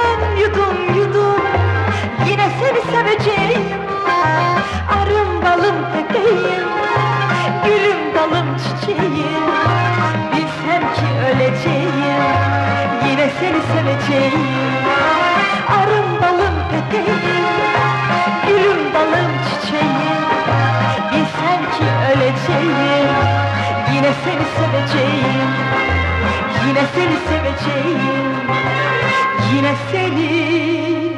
Erisem yudum yudum. Yine seni seveceğim. Arım balım peteğim Gülüm dalım çiçeğim. Bilsem ki öleceğim. Yine seni seveceğim. Arım balım peteğim Gülüm dalım çiçeğim. Bilsem ki öleceğim. Yine seni seveceğim. Yine seni seveceğim Yine seni